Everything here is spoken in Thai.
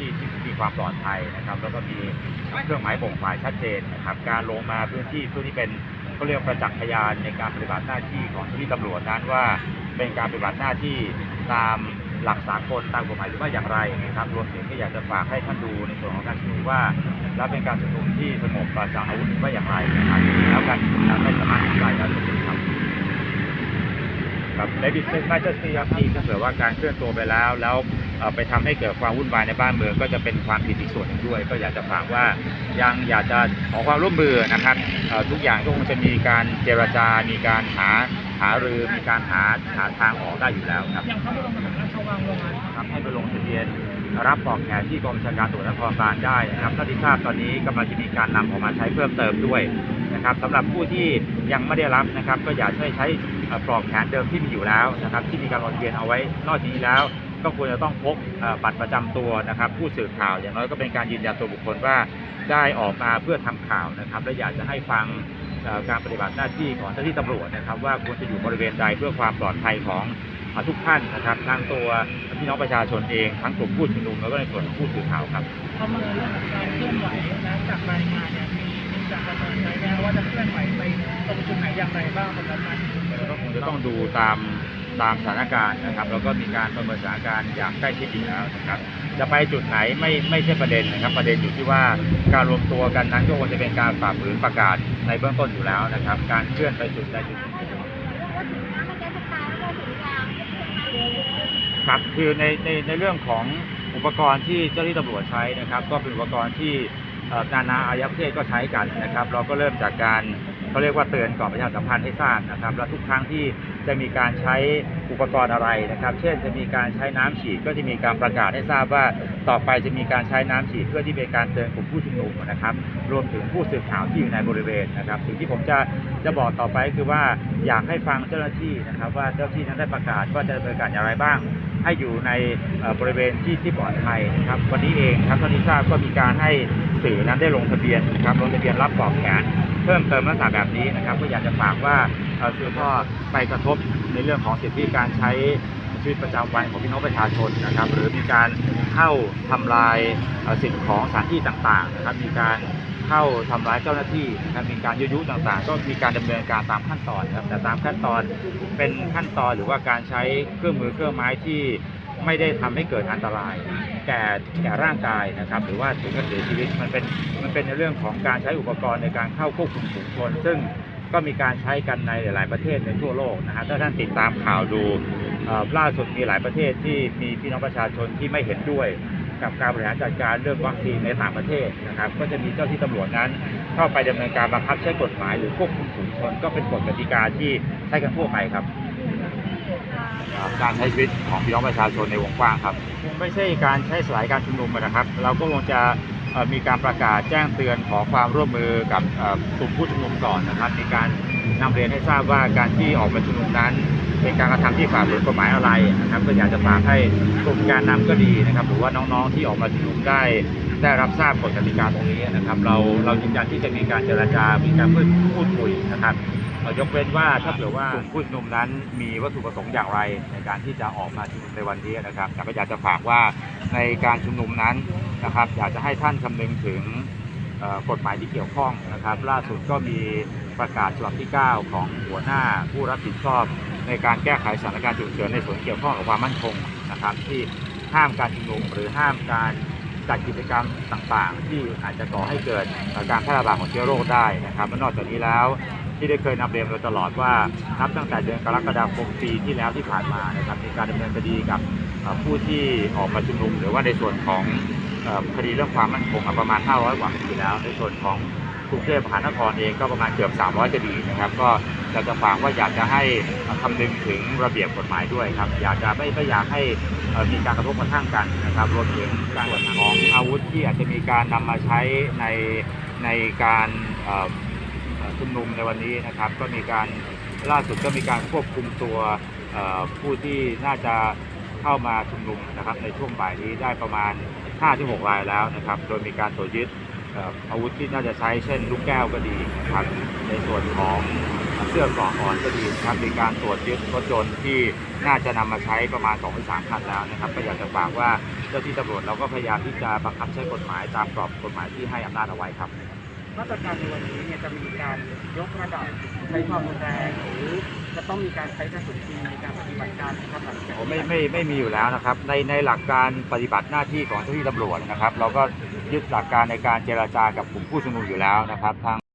ที่ที่มีความปลอดภัยนะครับ แล้วก็มีเครื่องหมายบ่งฝ่ายชัดเจนนะครับ การลงมาพื้นที่เพื่อที่เป็นเขาเรียกประจักษ์พยานในการปฏิบัติหน้าที่ของหน้าที่ตำรวจนั้นว่า เป็นการปฏิบัติหน้าที่ตามหลักสากลตามกฎหมายหรือว่าอย่างไรนะครับรวมถึงก็อยากจะฝากให้ท่านดูในส่วนของการชุมนุมว่า แล้วเป็นการชุมนุมที่สงบปราศจากอาวุธหรือว่าอย่างไรนะครับแล้วการชุมนุมนั้นไม่สามารถทำลายได้ทุกคนครับ ครับในบิสเนสมาจะซีครับที่ถ้าเกิดว่าการเคลื่อนตัวไปแล้ว แล้วไปทำให้เกิดความวุ่นวายในบ้านเมืองก็จะเป็นความผิดอีกส่วนหนึ่งด้วย ก็อยากจะฝากว่ายังอยากจะขอความร่วมมือนะครับทุกอย่างก็คงจะมีการเจรจา มีการหาหารือมีการหาหาทางออกได้อยู่แล้วครับอย่างพระบรมมหาราชวังโรงงาครับให้ไปลงทะเบียนรับปอกแขนที่กองบัญชาการตำรวจนครบาลได้นะครับเท่าที่ทราบตอนนี้กำลังจะมีการนำออกมาใช้เพิ่มเติมด้วยนะครับสำหรับผู้ที่ยังไม่ได้รับนะครับ ก็อยากให้ใช้ ปลอกแขนเดิมที่มีอยู่แล้วนะครับ ที่มีการลงทะเบียนเอาไว้นอกจากนี้แล้ว ก็ควรจะต้องพกบัตรประจำตัวนะครับ ผู้สื่อข่าวอย่างน้อยก็เป็นการยืนยันตัวบุคคลว่าได้ออกมาเพื่อทำข่าวนะครับ และอยากจะให้ฟังการปฏิบัติหน้าที่ของเจ้าหน้าที่ตำรวจนะครับ ว่าควรจะอยู่บริเวณใดเพื่อความปลอดภัยของทุกท่านนะครับทั้งตัวพี่น้องประชาชนเองทั้งกลุ่มผู้ชุมนุมแล้วก็ในส่วนของผู้สื่อข่าวครับประเมินเรื่องของการเคลื่อนไหวนะจากรายงานเนี่ยมีมีการประเมินไหมว่าจะเคลื่อนไหวไปตรงจุดไหนอย่างไรบ้างสำหรับการชุมนุมก็คง จะต้องดูตามตามสถานการณ์นะครับ แล้วก็มีการประเมินสถานการณ์อย่างใกล้ชิดอยู่แล้วนะครับ จะไปจุดไหนไม่ไม่ใช่ประเด็นนะครับ ประเด็นอยู่ที่ว่าการรวมตัวกันนั้นก็ควรจะเป็นการฝ่าฝืนประกาศในเบื้องต้นอยู่แล้วนะครับ การเคลื่อนไปจุดใดจุดหนึ่งครับคือในในในเรื่องของอุปกรณ์ที่เจ้าหน้าที่ตำรวจใช้นะครับ ก็เป็นอุปกรณ์ที่นานาอารยประเทศก็ใช้กันนะครับ เราก็เริ่มจากการ เขาเรียกว่าเตือนก่อนประชาสัมพันธ์ให้ทราบนะครับ แล้วทุกครั้งที่จะมีการใช้อุปกรณ์อะไรนะครับ เช่นจะมีการใช้น้ำฉีดก็จะมีการประกาศให้ทราบว่าต่อไปจะมีการใช้น้ำฉีดเพื่อที่เป็นการเตือนกลุ่มผู้ชุมนุมนะครับ รวมถึงผู้สื่อข่าวที่อยู่ในบริเวณนะครับ สิ่งที่ผมจะจะบอกต่อไปคือว่าอยากให้ฟังเจ้าหน้าที่นะครับ ว่าเจ้าหน้าที่นั้นได้ประกาศว่าจะดำเนินการอย่างไรบ้าง ให้อยู่ในบริเวณที่ที่ปลอดภัยนะครับ วันนี้เองครับเท่าที่ทราบก็มีการให้สื่อนั้นได้ลงทะเบียนนะครับลงทะเบียนรับปลอกแขน เพิ่มเติมลักษณะแบบนี้นะครับ ก็อยากจะฝากว่าเอ่อสื่อไปกระทบในเรื่องของสิทธิการใช้ชีวิตประจำวันของพี่น้องประชาชนนะครับ หรือมีการเข้าทำลายสิ่งของสถานที่ต่างๆนะครับ มีการเข้าทำร้ายเจ้าหน้าที่นะครับมีการยุยยุต่างๆ ก็มีการดำเนินการตามขั้นตอนนะครับแต่ตามขั้นตอนเป็นขั้นตอนหรือว่าการใช้เครื่องมือเครื่องไม้ที่ ไม่ได้ทำให้เกิดอันตราย แก่แก่ร่างกายนะครับ หรือว่าถึงกับเสียชีวิตมันเป็นมันเป็นในเรื่องของการใช้อุปกรณ์ในการเข้าควบคุมฝูงชนซึ่งก็มีการใช้กันในหลาย ๆ ประเทศในทั่วโลกนะฮะถ้าท่านติดตามข่าวดูล่าสุดมีหลายประเทศที่มีพี่น้องประชาชนที่ไม่เห็นด้วยกับการบริหารจัดการเรื่องวัคซีนในต่างประเทศนะครับ ก็จะมีเจ้าที่ตำรวจนั้น เข้าไปดำเนินการบังคับใช้กฎหมายหรือควบคุมฝูงชนก็เป็นกฎกติกาที่ใช้กันทั่วไปครับ การใช้ชีวิตของพี่น้องประชาชนในวงกว้างครับคงไม่ใช่การใช้สลายการชุมนุมนะครับ เราก็คงจะมีการประกาศแจ้งเตือนขอความร่วมมือกับกลุ่มผู้ชุมนุมก่อนนะครับในการนำเรียนให้ทราบว่าการที่ออกมาชุมนุมนั้น เป็นการกระทำที่ฝ่าฝืนกฎหมายอะไรนะครับก็อยากจะฝากให้กลุ่มการนำก็ดีนะครับ หรือว่าน้องๆที่ออกมาชุมนุมได้ได้รับทราบกฎกติกาตรงนี้นะครับ เราเรายืนยันที่จะมีการเจรจา มีการพูดคุยนะครับ ยกเว้นว่าถ้าเผื่อว่ากลุ่มผู้ชุมนุมนั้นมีวัตถุประสงค์อย่างไร ในการที่จะออกมาชุมนุมในวันนี้นะครับ แต่ก็อยากจะฝากว่าในการชุมนุมนั้นนะครับ อยากจะให้ท่านคำนึงถึงกฎหมายที่เกี่ยวข้องนะครับ ล่าสุดก็มีประกาศฉบับที่ 9 ของหัวหน้าผู้รับผิดชอบ ในการแก้ไขสถานการณ์ฉุกเฉินในส่วนเกี่ยวข้องกับความมั่นคงนะครับ ที่ห้ามการชุมนุมหรือห้ามการ จัดกิจกรรมต่างๆ ที่อาจจะก่อให้เกิดการแพร่ระบาดของเชื้อโรคได้นะครับและนอกจากนี้แล้วที่ได้เคยนำเรียนมาตลอดว่านับตั้งแต่เดือนกรกฎาคมปีที่แล้วที่ผ่านมานะครับมีการดำเนินคดีกับผู้ที่ออกมาชุมนุม หรือว่าในส่วนของคดีเรื่องความมั่นคงประมาณ 500 กว่าคดีแล้วในส่วนของ กรุงเทพมหานครเองก็ประมาณเกือบ 300คดีนะครับ ก็อยากจะฝากว่าอยากจะให้คำนึงถึงระเบียบกฎหมายด้วยครับ อยากจะไม่ไม่อยากให้มีการกระทบกระทั่งกันนะครับรวมถึงการส่วนของอาวุธที่อาจจะมีการนำมาใช้ในในการชุมนุมในวันนี้นะครับ ก็มีการล่าสุดก็มีการควบคุมตัวผู้ที่น่าจะเข้ามาชุมนุมนะครับในช่วงบ่ายนี้ได้ประมาณ 5-6 รายแล้วนะครับ โดยมีการตรวจยึด อ่ออาวุธที่น่าจะใช้เช่น ลูกแก้วก็ดีนะครับในส่วนของเสื้อเกราะอ่อนก็ดีนะครับมีการตรวจยึดรถยนต์ที่น่าจะนำมาใช้ประมาณ2องถึงสามคันแล้วนะครับก็อยากจะฝากว่าเจ้าที่ตำรวจเราก็พยายามที่จะบังคับใช้กฎหมายตามกรอบกฎหมายที่ให้อำนาจเอาไว้ครับมาตรการในวันนี้เนี่ยจะมีการยกระดับใช้ความรุนแรงหรือจะต้องมีการใช้กระสุนจริงในการปฏิบัติการนะครับหลังจากโอ้ไม่ไม่ไม่มีอยู่แล้วนะครับ ในในหลักการปฏิบัติหน้าที่ของเจ้าหน้าที่ตำรวจนะครับ เราก็ ยึดหลักการในการเจราจากับกลุ่มผู้ชุมนุมอยู่แล้วนะครับทาง